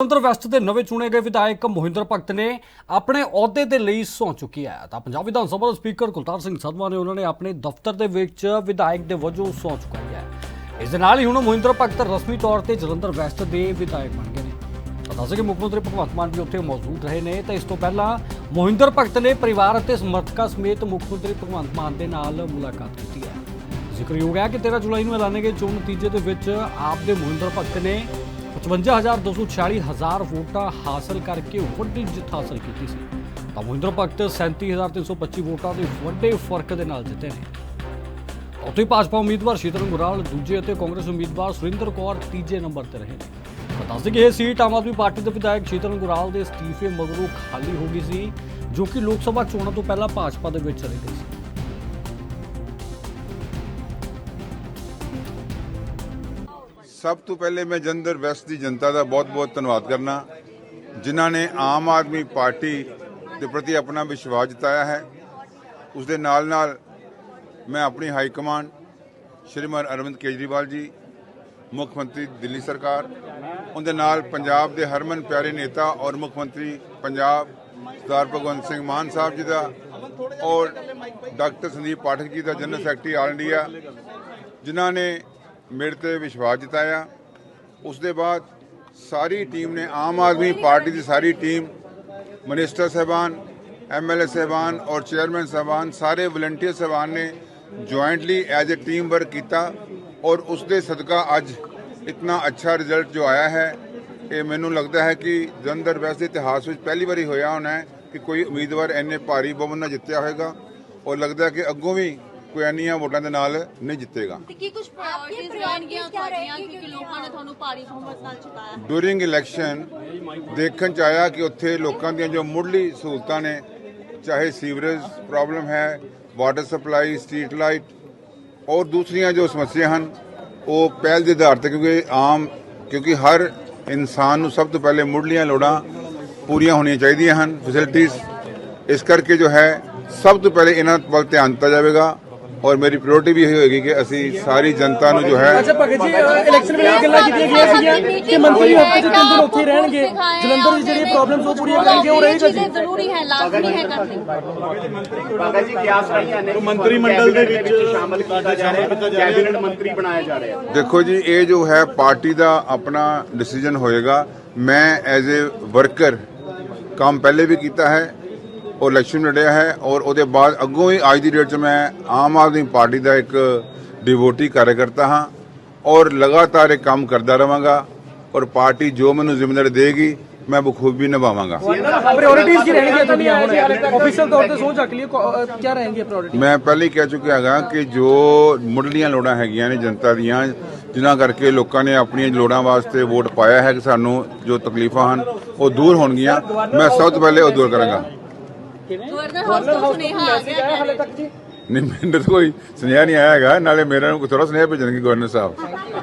Jalandhar West ਦੇ ਨਵੇਂ ਚੁਣੇ ਗਏ ਵਿਧਾਇਕ ਮੋਹਿੰਦਰ ਭਗਤ ਨੇ ਆਪਣੇ ਅਹੁਦੇ ਦੇ ਲਈ ਸਹੁੰ ਚੁੱਕੀ ਹੈ। ਤਾਂ ਪੰਜਾਬ ਵਿਧਾਨ ਸਭਾ ਦੇ ਸਪੀਕਰ ਕੁਲਤਾਰ ਸਿੰਘ ਸੰਧਵਾ ਨੇ ਉਹਨਾਂ ਨੇ ਆਪਣੇ ਦਫ਼ਤਰ ਦੇ ਵਿੱਚ ਵਿਧਾਇਕ ਦੇ ਵਜੋਂ ਸਹੁੰ ਚੁਕਾਈ ਹੈ। ਇਸ ਦੇ ਨਾਲ ਹੀ ਹੁਣ ਮੋਹਿੰਦਰ ਭਗਤ ਰਸਮੀ ਤੌਰ ਤੇ ਜਲੰਧਰ ਵੈਸਟ ਦੇ ਵਿਧਾਇਕ ਬਣ ਗਏ ਨੇ। ਤਾਂ ਦੱਸ ਕਿ ਮੁੱਖ ਮੰਤਰੀ ਭਗਵੰਤ ਮਾਨ ਵੀ ਉੱਥੇ ਮੌਜੂਦ ਰਹੇ ਨੇ, ਤਾਂ ਇਸ ਤੋਂ ਪਹਿਲਾਂ ਮੋਹਿੰਦਰ ਭਗਤ ਨੇ ਪਰਿਵਾਰ ਅਤੇ ਸਮਰਥਕਾਂ ਸਮੇਤ ਮੁੱਖ ਮੰਤਰੀ ਭਗਵੰਤ ਮਾਨ ਦੇ ਨਾਲ ਮੁਲਾਕਾਤ ਕੀਤੀ ਹੈ। ਜ਼ਿਕਰਯੋਗ ਹੈ ਕਿ 13 ਜੁਲਾਈ ਨੂੰ ਐਲਾਨੇ ਗਏ ਚੋਣ ਨਤੀਜੇ ਦੇ ਵਿੱਚ ਆਪ ਦੇ ਮੋਹਿੰਦਰ ਭਗਤ ਨੇ 55246 ਹਜ਼ਾਰ ਵੋਟਾਂ ਹਾਸਲ ਕਰਕੇ ਵੱਡੀ ਜਿੱਤ ਹਾਸਲ ਕੀਤੀ ਸੀ। ਤਾਂ ਮਹਿੰਦਰ ਭਗਤ 37325 ਵੋਟਾਂ ਦੇ ਵੱਡੇ ਫ਼ਰਕ ਦੇ ਨਾਲ ਜਿੱਤੇ ਨੇ। ਉੱਥੇ ਭਾਜਪਾ ਉਮੀਦਵਾਰ ਸ਼ੀਤਲ ਗੁਰਾਲ ਦੂਜੇ ਅਤੇ ਕਾਂਗਰਸ ਉਮੀਦਵਾਰ ਸੁਰਿੰਦਰ ਕੌਰ, ਤੀਜੇ ਨੰਬਰ ਤੇ ਰਹੇ ਨੇ। ਤਾਂ ਦੱਸ ਦਈਏ ਕਿ ਇਹ ਸੀਟ ਆਮ ਆਦਮੀ ਪਾਰਟੀ ਦੇ ਵਿਧਾਇਕ ਸ਼ੀਤਲ ਗੁਰਾਲ ਦੇ ਅਸਤੀਫੇ ਮਗਰੋਂ ਖਾਲੀ ਹੋ ਗਈ ਸੀ, ਜੋ ਕਿ ਲੋਕ ਸਭਾ ਚੋਣਾਂ ਤੋਂ ਪਹਿਲਾਂ ਭਾਜਪਾ ਦੇ ਵਿੱਚ ਚਲੀ ਗਈ ਸੀ। ਸਭ ਤੋਂ ਪਹਿਲੇ ਮੈਂ ਜਲੰਧਰ ਵੈਸਟ ਦੀ ਜਨਤਾ ਦਾ ਬਹੁਤ-ਬਹੁਤ ਧੰਨਵਾਦ ਕਰਨਾ। ਜਿਨ੍ਹਾਂ ਨੇ ਆਮ ਆਦਮੀ ਪਾਰਟੀ ਦੇ ਪ੍ਰਤੀ ਆਪਣਾ ਵਿਸ਼ਵਾਸ ਜਤਾਇਆ ਹੈ। ਉਸ ਦੇ ਨਾਲ-ਨਾਲ ਮੈਂ ਆਪਣੀ ਹਾਈ ਕਮਾਂਡ ਸ਼੍ਰੀਮਾਨ ਅਰਵਿੰਦ ਕੇਜਰੀਵਾਲ ਜੀ, ਮੁੱਖ ਮੰਤਰੀ ਦਿੱਲੀ ਸਰਕਾਰ, ਉਹਦੇ ਨਾਲ ਪੰਜਾਬ ਦੇ ਹਰਮਨ ਪਿਆਰੇ ਨੇਤਾ ਔਰ ਮੁੱਖ ਮੰਤਰੀ ਪੰਜਾਬ ਸਰਦਾਰ ਭਗਵੰਤ ਸਿੰਘ ਮਾਨ ਸਾਹਿਬ ਜੀ ਦਾ ਔਰ ਡਾਕਟਰ ਸੰਦੀਪ ਪਾਠਕ ਜੀ ਦਾ ਜਨਰਲ ਸੈਕਟਰੀ ਆਲ ਇੰਡੀਆ, ਜਿਨ੍ਹਾਂ ਨੇ ਮੇਰੇ ਤੇ ਵਿਸ਼ਵਾਸ ਜਤਾਇਆ। ਉਸ ਦੇ ਬਾਅਦ ਸਾਰੀ ਟੀਮ ਨੇ, ਆਮ ਆਦਮੀ ਪਾਰਟੀ ਦੀ ਸਾਰੀ ਟੀਮ, ਮਿਨਿਸਟਰ ਸਾਹਿਬਾਨ ਐਮਐਲਏ ਸਾਹਿਬਾਨ ਔਰ ਚੇਅਰਮੈਨ ਸਾਹਿਬਾਨ, ਸਾਰੇ ਵਲੰਟੀਅਰ ਸਾਹਿਬਾਨ ਨੇ jointly as a team work ਕੀਤਾ ਔਰ ਉਸ ਦੇ ਸਦਕਾ ਅੱਜ ਇਤਨਾ ਅੱਛਾ ਰਿਜ਼ਲਟ ਜੋ ਆਇਆ ਹੈ, ਇਹ ਮੈਨੂੰ ਲੱਗਦਾ ਹੈ ਕਿ ਜਲੰਧਰ ਵੈਸਟ ਦੇ ਇਤਿਹਾਸ ਵਿੱਚ ਪਹਿਲੀ ਵਾਰੀ ਹੋਇਆ ਹੋਣਾ ਹੈ ਕਿ ਕੋਈ ਉਮੀਦਵਾਰ ਇੰਨੇ ਭਾਰੀ ਬਹੁਮਤ ਨਾਲ ਜਿੱਤਿਆ ਹੋਵੇਗਾ ਔਰ ਲੱਗਦਾ ਕਿ ਅੱਗੋਂ ਵੀ ਕੋਈ ਇੰਨੀਆਂ ਵੋਟਾਂ ਦੇ ਨਾਲ ਨਹੀਂ ਜਿੱਤੇਗਾ। ਤੇ ਕੀ ਕੁਝ ਪ੍ਰਾਇੋਰਟੀਜ਼ ਰਹਿਣਗੀਆਂ ਤੁਹਾਡੀਆਂ ਕਿਉਂਕਿ ਲੋਕਾਂ ਨੇ ਤੁਹਾਨੂੰ ਭਾਰੀ ਬਹੁਮਤ ਨਾਲ ਜਿਤਾਇਆ ਡੂਰਿੰਗ ਇਲੈਕਸ਼ਨ ਦੇਖਣ ਚ ਆਇਆ ਕਿ ਉੱਥੇ ਲੋਕਾਂ ਦੀਆਂ ਜੋ ਮੁੱਢਲੀ ਸਹੂਲਤਾਂ ਨੇ ਚਾਹੇ ਸੀਵਰੇਜ ਪ੍ਰੋਬਲਮ ਹੈ ਵਾਟਰ ਸਪਲਾਈ ਸਟਰੀਟ ਲਾਈਟ ਔਰ ਦੂਸਰੀਆਂ ਜੋ ਸਮੱਸਿਆ ਹਨ ਉਹ ਪਹਿਲ ਦੇ ਆਧਾਰ ਤੇ ਕਿਉਂਕਿ ਆਮ ਕਿਉਂਕਿ ਹਰ ਇਨਸਾਨ ਨੂੰ ਸਭ ਤੋਂ ਪਹਿਲੇ ਮੁੱਢਲੀਆਂ ਲੋੜਾਂ ਪੂਰੀਆਂ ਹੋਣੀਆਂ ਚਾਹੀਦੀਆਂ ਹਨ ਫੈਸਿਲਿਟੀਆਂ ਇਸ ਕਰਕੇ ਜੋ ਹੈ ਸਭ ਤੋਂ ਪਹਿਲੇ ਇਹਨਾਂ ਵੱਲ ਧਿਆਨ ਦਿੱਤਾ ਜਾਵੇਗਾ। ਔਰ ਮੇਰੀ ਪ੍ਰਾਇੋਰਟੀ ਵੀ ਇਹ ਹੋਏਗੀ ਕਿ ਅਸੀਂ ਸਾਰੀ ਜਨਤਾ ਨੂੰ ਜੋ ਹੈ ਅੱਛਾ ਭਗਤ ਜੀ ਅ, ਇਲੈਕਸ਼ਨ ਵੇਲੇ ਇਹ ਗੱਲਾਂ ਕੀਤੀਆਂ ਗਈਆਂ ਸੀਗੀਆਂ ਕਿ ਮੰਤਰੀ ਹਫ਼ਤੇ 'ਚ ਤਿੰਨ ਦਿਨ ਉੱਥੇ ਹੀ ਰਹਿਣਗੇ ਜਲੰਧਰ ਦੀ ਜਿਹੜੀ ਪ੍ਰੋਬਲਮਸ ਉਹ ਪੂਰੀਆਂ ਕਰਨਗੇ ਉਹ ਰਹੇਗਾ ਜੀ। ਜ਼ਰੂਰੀ ਹੈ ਲਾਜ਼ਮੀ ਹੈ ਕਰਨੀ ਬਾਗਾ ਜੀ। ਕਿਆਸ ਰਹੀਆਂ ਨੇ? ਮੰਤਰੀ ਮੰਡਲ ਦੇ ਵਿੱਚ ਸ਼ਾਮਲ ਕੀਤਾ ਜਾ ਰਿਹਾ ਹੈ। ਕੈਬਨਿਟ ਮੰਤਰੀ ਬਣਾਇਆ ਜਾ ਰਿਹਾ ਹੈ। ਦੇਖੋ ਜੀ ਇਹ ਜੋ ਹੈ ਪਾਰਟੀ ਦਾ ਆਪਣਾ ਡਿਸੀਜਨ ਹੋਏਗਾ। ਮੈਂ ਐਜ਼ ਅ ਵਰਕਰ ਕੰਮ ਪਹਿਲੇ ਵੀ ਕੀਤਾ ਹੈ। ਔਰ ਇਲੈਕਸ਼ਨ ਲੜਿਆ ਹੈ ਔਰ ਉਹਦੇ ਬਾਅਦ ਅੱਗੋਂ ਹੀ ਅੱਜ ਦੀ ਡੇਟ 'ਚ ਮੈਂ ਆਮ ਆਦਮੀ ਪਾਰਟੀ ਦਾ ਇੱਕ ਡਿਵੋਟੀ ਕਾਰਜਕਰਤਾ ਹਾਂ ਔਰ ਲਗਾਤਾਰ ਇਹ ਕੰਮ ਕਰਦਾ ਰਵਾਂਗਾ ਔਰ ਪਾਰਟੀ ਜੋ ਮੈਨੂੰ ਜ਼ਿੰਮੇਵਾਰੀ ਦੇਗੀ ਮੈਂ ਬਖੂਬੀ ਨਿਭਾਵਾਂਗਾ। ਪ੍ਰਾਇੋਰਟੀਜ਼ ਕੀ ਰਹਿਣਗੀਆਂ ਤੁਹਾਡੀਆਂ ਹੁਣ? ਆਫੀਸ਼ੀਅਲ ਤੌਰ ਤੇ ਸੋਚ ਚੱਕ ਲਈ ਕੀ ਰਹਿਣਗੇ ਪ੍ਰਾਇੋਰਟੀ ਮੈਂ ਪਹਿਲੇ ਹੀ ਕਹਿ ਚੁੱਕਿਆ ਹੈਗਾ ਕਿ ਜੋ ਮੁੱਢਲੀਆਂ ਲੋੜਾਂ ਹੈਗੀਆਂ ਨੇ ਜਨਤਾ ਦੀਆਂ ਜਿਨ੍ਹਾਂ ਕਰਕੇ ਲੋਕਾਂ ਨੇ ਆਪਣੀਆਂ ਲੋੜਾਂ ਵਾਸਤੇ ਵੋਟ ਪਾਇਆ ਹੈ ਕਿ ਸਾਨੂੰ ਜੋ ਤਕਲੀਫਾਂ ਹਨ ਉਹ ਦੂਰ ਹੋਣਗੀਆਂ। ਮੈਂ ਸਭ ਤੋਂ ਪਹਿਲੇ ਉਹ ਦੂਰ ਕਰਾਂਗਾ। ਗਵਰਨਰ ਹਾਊਸ ਤੋਂ ਸੁਨੇਹਾ ਆ ਗਿਆ ਹਾਲੇ ਤੱਕ ਜੀ? ਨਹੀਂ ਮੈਨੂੰ ਤਾਂ ਕੋਈ ਸੁਨੇਹਾ ਨਹੀਂ ਆਇਆ ਹੈਗਾ। ਨਾਲੇ ਮੇਰੇ ਨੂੰ ਥੋੜਾ ਸੁਨੇਹਾ ਭੇਜਣਗੇ ਗਵਰਨਰ ਸਾਹਿਬ।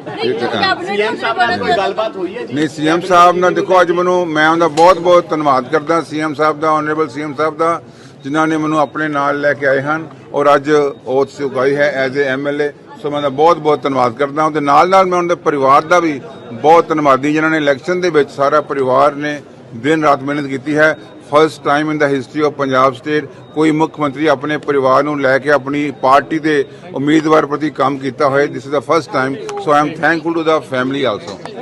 ਨਹੀਂ ਕੈਬਨਿਟ ਸੀਐਮ ਸਾਹਿਬ ਨਾਲ ਕੋਈ ਗੱਲਬਾਤ ਹੋਈ ਹੈ ਜੀ? ਨਹੀਂ ਸੀਐਮ ਸਾਹਿਬ ਨਾਲ ਦੇਖੋ ਅੱਜ ਮੈਨੂੰ ਮੈਂ ਉਹਦਾ ਬਹੁਤ ਬਹੁਤ ਧੰਨਵਾਦ ਕਰਦਾ। ਸੀਐਮ ਸਾਹਿਬ ਦਾ ਆਨਰੇਬਲ ਸੀਐਮ ਸਾਹਿਬ ਦਾ ਜਿਨ੍ਹਾਂ ਨੇ ਮੈਨੂੰ ਆਪਣੇ ਨਾਲ ਲੈ ਕੇ ਆਏ ਹਨ। ਔਰ ਅੱਜ ਉਹ ਚੁਕਾਈ ਹੈ ਐਜ਼ ਅ ਐਮਐਲਏ ਸੋ ਮੈਂ ਉਹਦਾ ਬਹੁਤ ਬਹੁਤ ਧੰਨਵਾਦ ਕਰਦਾ। ਉਹਦੇ ਨਾਲ ਨਾਲ ਮੈਂ ਉਹਨਾਂ ਦੇ ਪਰਿਵਾਰ ਦਾ ਵੀ ਬਹੁਤ ਧੰਨਵਾਦੀ ਜਿਨ੍ਹਾਂ ਨੇ ਇਲੈਕਸ਼ਨ ਦੇ ਵਿੱਚ ਸਾਰਾ ਪਰਿਵਾਰ ਨੇ ਦਿਨ ਰਾਤ ਮਿਹਨਤ ਕੀਤੀ ਹੈ। First time in the history of Punjab state ਕੋਈ ਮੁੱਖ ਮੰਤਰੀ ਆਪਣੇ ਪਰਿਵਾਰ ਨੂੰ ਲੈ ਕੇ ਆਪਣੀ ਪਾਰਟੀ ਦੇ ਉਮੀਦਵਾਰ ਪ੍ਰਤੀ ਕੰਮ ਕੀਤਾ ਹੋਇਆ this is the first time so I am thankful to the family also